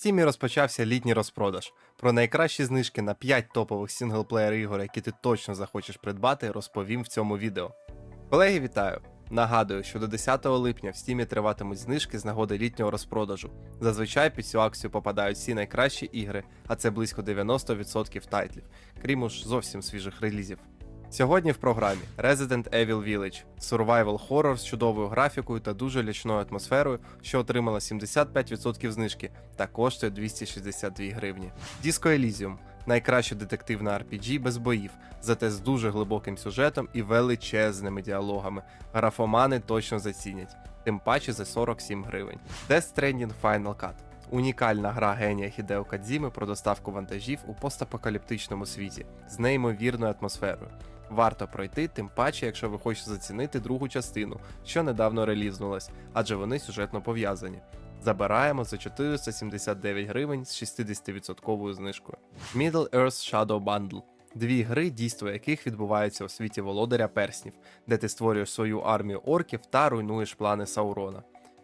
Steam розпочався літній розпродаж. Про найкращі знижки на 5 топових синглплеєр ігор, які ти точно захочеш придбати, розповім в цьому відео. Колеги, вітаю! Нагадую, що до 10 липня в Steam триватимуть знижки з нагоди літнього розпродажу. Зазвичай під цю акцію попадають всі найкращі ігри, а це близько 90% тайтлів, крім уж зовсім свіжих релізів. Сьогодні в програмі Resident Evil Village Survival Horror з чудовою графікою та дуже лячною атмосферою, що отримала 75% знижки та коштує 262 гривні. Disco Elysium найкраще детективна RPG без боїв, зате з дуже глибоким сюжетом і величезними діалогами. Графомани точно зацінять, тим паче за 47 гривень. Death Stranding Final Cut Унікальна гра генія Хідео Кадзіми про доставку вантажів у постапокаліптичному світі з неймовірною атмосферою. Варто пройти, тим паче, якщо ви хочете зацінити другу частину, що недавно релізнулась, адже вони сюжетно пов'язані. Забираємо за 479 гривень з 60% знижкою. Middle Earth Shadow Bundle Дві гри, дійство яких відбуваються у світі володаря перснів, де ти створюєш свою армію орків та руйнуєш плани Саурона.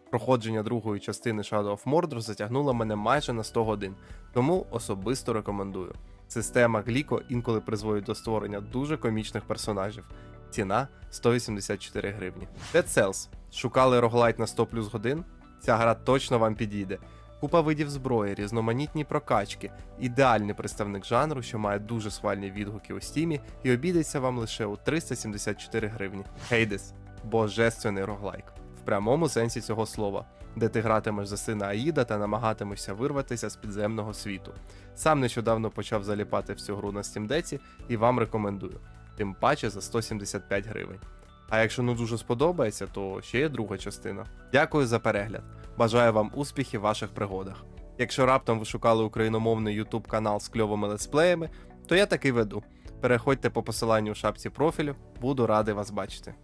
Проходження другої частини Shadow of Mordor затягнуло мене майже на 100 годин, тому особисто рекомендую. Система Гліко інколи призводить до створення дуже комічних персонажів. Ціна 184 гривні. Dead Cells. Шукали роглайт на 100 плюс годин? Ця гра точно вам підійде. Купа видів зброї, різноманітні прокачки, ідеальний представник жанру, що має дуже схвальні відгуки у стімі, і обійдеться вам лише у 374 гривні. Hades – божественний роглайк прямому сенсі цього слова, де ти гратимеш за сина Аїда та намагатимешся вирватися з підземного світу. Сам нещодавно почав заліпати в цю гру на стімдеці і вам рекомендую, тим паче за 175 гривень. А якщо не дуже сподобається, то ще є друга частина. Дякую за перегляд. Бажаю вам успіхів в ваших пригодах. Якщо раптом ви шукали україномовний YouTube канал з кльовими летсплеями, то я таки веду. Переходьте по посиланню у шапці профілю, буду радий вас бачити.